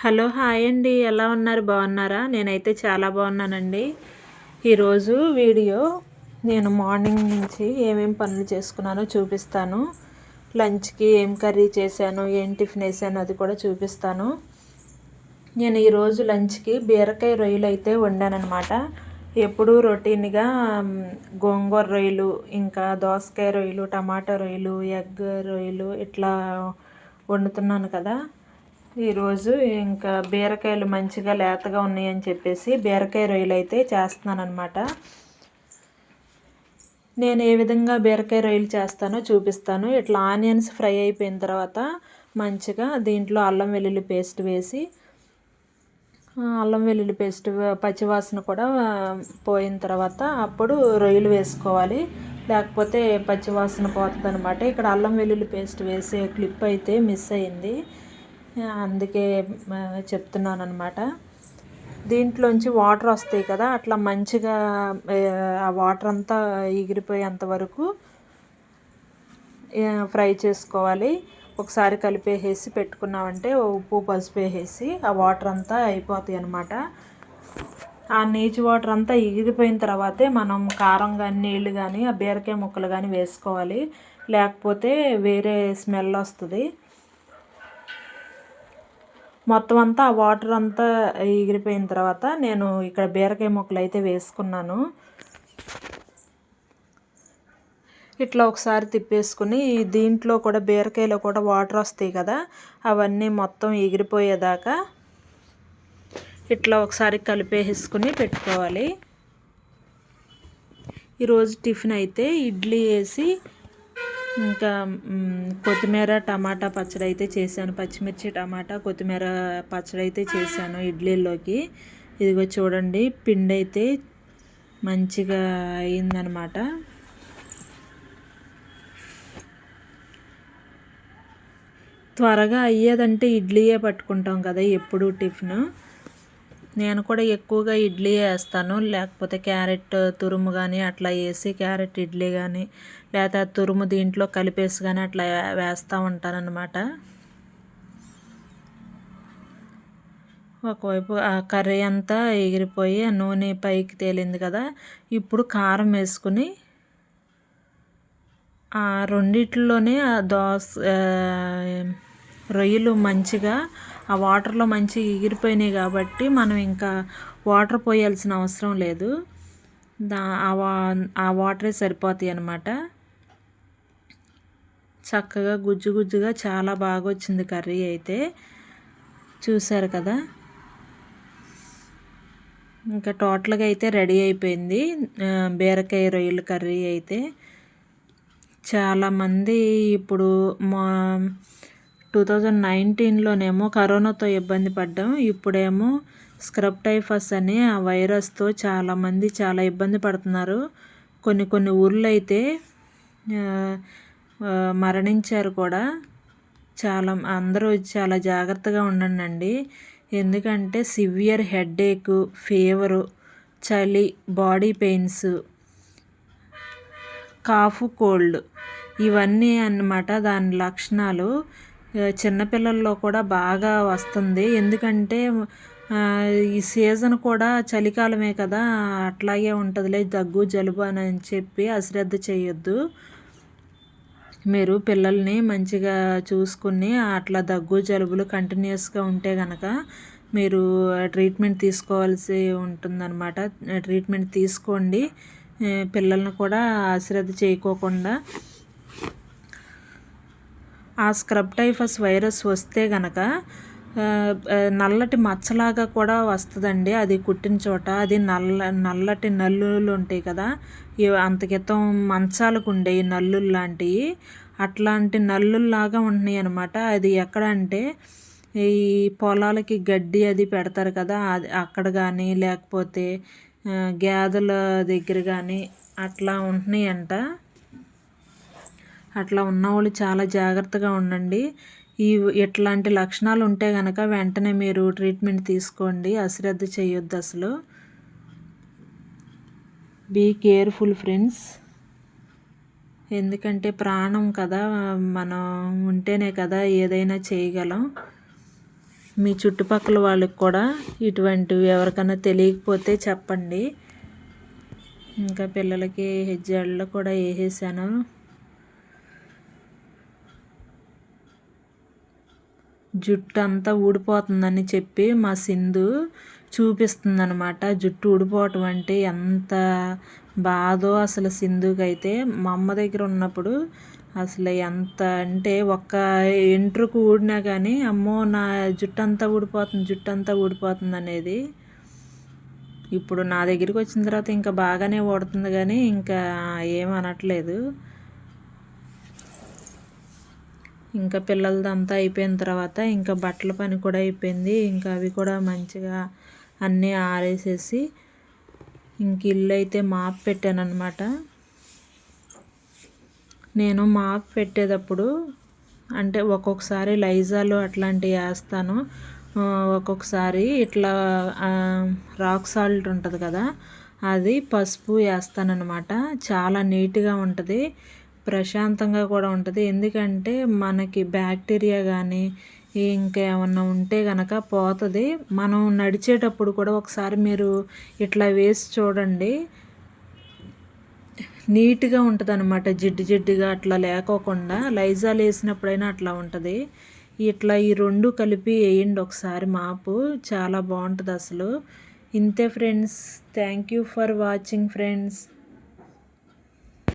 Hello hi అండి. ఎలా ఉన్నారు? బాగున్నారా? నేనైతే చాలా బాగున్నానండి. ఈరోజు వీడియో నేను మార్నింగ్ నుంచి ఏమేమి పనులు చేసుకున్నానో చూపిస్తాను. లంచ్కి ఏం కర్రీ చేశాను ఏం టిఫిన్ వేసాను అది కూడా చూపిస్తాను. నేను ఈరోజు లంచ్కి బీరకాయ రొయ్యలు అయితే వండానమాట ఎప్పుడూ రొటీన్గా గోంగూర రొయ్యలు ఇంకా దోసకాయ రొయ్యలు టమాటా రొయ్యలు ఎగ్ రొయ్యలు ఇట్లా వండుతున్నాను కదా. ఈరోజు ఇంకా బీరకాయలు మంచిగా లేతగా ఉన్నాయని చెప్పేసి బీరకాయ రొయ్యలు అయితే చేస్తున్నాను అనమాట నేను ఏ విధంగా బీరకాయ రొయ్యలు చేస్తానో చూపిస్తాను. ఇట్లా ఆనియన్స్ ఫ్రై అయిపోయిన తర్వాత మంచిగా దీంట్లో అల్లం వెల్లుల్లి పేస్ట్ వేసి అల్లం వెల్లుల్లి పేస్ట్ పచ్చివాసన కూడా పోయిన తర్వాత అప్పుడు రొయ్యలు వేసుకోవాలి. లేకపోతే పచ్చివాసన పోతుంది అనమాట ఇక్కడ అల్లం వెల్లుల్లి పేస్ట్ వేసే క్లిప్ అయితే మిస్ అయింది. అందుకే చెప్తున్నాను అనమాట దీంట్లోంచి వాటర్ వస్తాయి కదా అట్లా మంచిగా ఆ వాటర్ అంతా ఎగిరిపోయేంత వరకు ఫ్రై చేసుకోవాలి. ఒకసారి కలిపేసేసి పెట్టుకున్నామంటే ఉప్పు పసుపు వేసేసి ఆ వాటర్ అంతా అయిపోతాయి అనమాట ఆ నీచు వాటర్ అంతా ఎగిరిపోయిన తర్వాతే మనం కారం కానీ నీళ్ళు కానీ ఆ బీరకాయ ముక్కలు కానీ వేసుకోవాలి. లేకపోతే వేరే స్మెల్ వస్తుంది. మొత్తం అంతా ఆ వాటర్ అంతా ఎగిరిపోయిన తర్వాత నేను ఇక్కడ బీరకాయ ముక్కలు అయితే వేసుకున్నాను. ఇట్లా ఒకసారి తిప్పేసుకుని దీంట్లో కూడా బీరకాయలో కూడా వాటర్ వస్తాయి కదా అవన్నీ మొత్తం ఎగిరిపోయేదాకా ఇట్లా ఒకసారి కలిపేసుకుని పెట్టుకోవాలి. ఈరోజు టిఫిన్ అయితే ఇడ్లీ వేసి ఇంకా కొత్తిమీర టమాటా పచ్చడి అయితే చేశాను. పచ్చిమిర్చి టమాటా కొత్తిమీర పచ్చడి అయితే చేశాను ఇడ్లీలోకి ఇదిగో చూడండి పిండి అయితే మంచిగా అయిందనమాట. త్వరగా అయ్యేదంటే ఇడ్లీయే పట్టుకుంటాం కదా ఎప్పుడు టిఫిన్. నేను కూడా ఎక్కువగా ఇడ్లీ వేస్తాను లేకపోతే క్యారెట్ తురుము కానీ అట్లా వేసి క్యారెట్ ఇడ్లీ కానీ లేదా తురుము దీంట్లో కలిపేసి కానీ అట్లా వేస్తూ ఉంటానన్నమాట. ఒకవైపు ఆ కర్రీ అంతా ఎగిరిపోయి ఆ నూనె పైకి తేలింది కదా ఇప్పుడు కారం వేసుకుని ఆ రెండిట్లోనే ఆ దోస రొయ్యలు మంచిగా ఆ వాటర్లో మంచిగా ఎగిరిపోయినాయి కాబట్టి మనం ఇంకా వాటర్ పోయాల్సిన అవసరం లేదు. దా ఆ వాటరే సరిపోతాయి అన్నమాట. చక్కగా గుజ్జు గుజ్జుగా చాలా బాగా వచ్చింది కర్రీ అయితే. చూసారు కదా? ఇంకా టోటల్గా అయితే రెడీ అయిపోయింది. బీరకాయ రొయ్యల కర్రీ అయితే. చాలామంది ఇప్పుడు మా టూ థౌజండ్ నైన్టీన్లోనేమో కరోనాతో ఇబ్బంది పడ్డాం. ఇప్పుడేమో స్క్రబ్ టైఫస్ అని ఆ వైరస్తో చాలామంది చాలా ఇబ్బంది పడుతున్నారు. కొన్ని కొన్ని ఊర్లో అయితే మరణించారు కూడా. చాలా అందరూ చాలా జాగ్రత్తగా ఉండండి ఎందుకంటే సివియర్ హెడేక్ ఫీవరు చలి బాడీ పెయిన్స్ కాఫ్ కోల్డ్ ఇవన్నీ అన్నమాట దాని లక్షణాలు. చిన్నపిల్లల్లో కూడా బాగా వస్తుంది. ఎందుకంటే ఈ సీజన్ కూడా చలికాలమే కదా అట్లాగే ఉంటుందిలే దగ్గు జలుబు అని చెప్పి అశ్రద్ధ చేయొద్దు. మీరు పిల్లల్ని మంచిగా చూసుకుని అట్లా దగ్గు జలుబులు కంటిన్యూస్గా ఉంటే కనుక మీరు ట్రీట్మెంట్ తీసుకోవాల్సి ఉంటుందన్నమాట. ట్రీట్మెంట్ తీసుకోండి. పిల్లల్ని కూడా అశ్రద్ధ చేయకోకుండా. ఆ స్క్రబ్ టైఫస్ వైరస్ వస్తే గనక నల్లటి మచ్చలాగా కూడా వస్తుందండి. అది కుట్టిన చోట. అది నల్ల నల్లటి నల్లులు ఉంటాయి కదా. అంత క్రితం మంచాలకు ఉండే నల్లులు లాంటివి. అట్లాంటి నల్లుల్లాగా ఉంటున్నాయి అనమాట అది ఎక్కడ అంటే ఈ పొలాలకి గడ్డి అది పెడతారు కదా. అది అక్కడ కానీ లేకపోతే గేదెల దగ్గర కానీ అట్లా ఉంటున్నాయంట. అట్లా ఉన్నవాళ్ళు చాలా జాగ్రత్తగా ఉండండి. ఈ ఇట్లాంటి లక్షణాలు ఉంటే కనుక వెంటనే మీరు ట్రీట్మెంట్ తీసుకోండి. అశ్రద్ధ చేయొద్దు అసలు. బీ కేర్ఫుల్ ఫ్రెండ్స్ ఎందుకంటే ప్రాణం కదా మనం ఉంటేనే కదా ఏదైనా చేయగలం. మీ చుట్టుపక్కల వాళ్ళకి కూడా ఇటువంటివి ఎవరికైనా తెలియకపోతే చెప్పండి. ఇంకా పిల్లలకి హెజ్జాళ్ళు కూడా వేసేసాను జుట్టు అంతా ఊడిపోతుందని చెప్పి మా సింధు చూపిస్తుందనమాట జుట్టు ఊడిపోవటం అంటే ఎంత బాధో అసలు సింధుకి అయితే మా అమ్మ దగ్గర ఉన్నప్పుడు అసలు ఎంత అంటే ఒక్క ఎంట్రుకు ఊడినా కానీ అమ్మో నా జుట్టు అంతా ఊడిపోతుంది జుట్టు అంతా ఊడిపోతుంది అనేది ఇప్పుడు నా దగ్గరికి వచ్చిన తర్వాత ఇంకా బాగానే ఓడుతుంది కానీ ఇంకా ఏమనట్లేదు ఇంకా పిల్లలదంతా అయిపోయిన తర్వాత ఇంకా బట్టల పని కూడా అయిపోయింది. ఇంకా అవి కూడా మంచిగా అన్నీ ఆరేసేసి ఇంక ఇల్లు అయితే మాప్ పెట్టాను అనమాట నేను మాప్ పెట్టేటప్పుడు అంటే ఒక్కొక్కసారి లైజాలు అట్లాంటివి వేస్తాను. ఒక్కొక్కసారి ఇట్లా రాక్ సాల్ట్ ఉంటుంది కదా అది పసుపు వేస్తానన్నమాట. చాలా నీట్గా ఉంటుంది. ప్రశాంతంగా కూడా ఉంటుంది. ఎందుకంటే మనకి బ్యాక్టీరియా కానీ ఇంకా ఏమన్నా ఉంటే కనుక పోతుంది. మనం నడిచేటప్పుడు కూడా ఒకసారి మీరు ఇట్లా వేసి చూడండి. నీట్గా ఉంటుంది అనమాట జిడ్డు జిడ్డుగా అట్లా లేకోకుండా. లైజాల్ వేసినప్పుడైనా అట్లా ఉంటుంది. ఇట్లా ఈ రెండు కలిపి వేయండి ఒకసారి మాపు. చాలా బాగుంటుంది అసలు ఇంతే friends. Thank you for watching friends.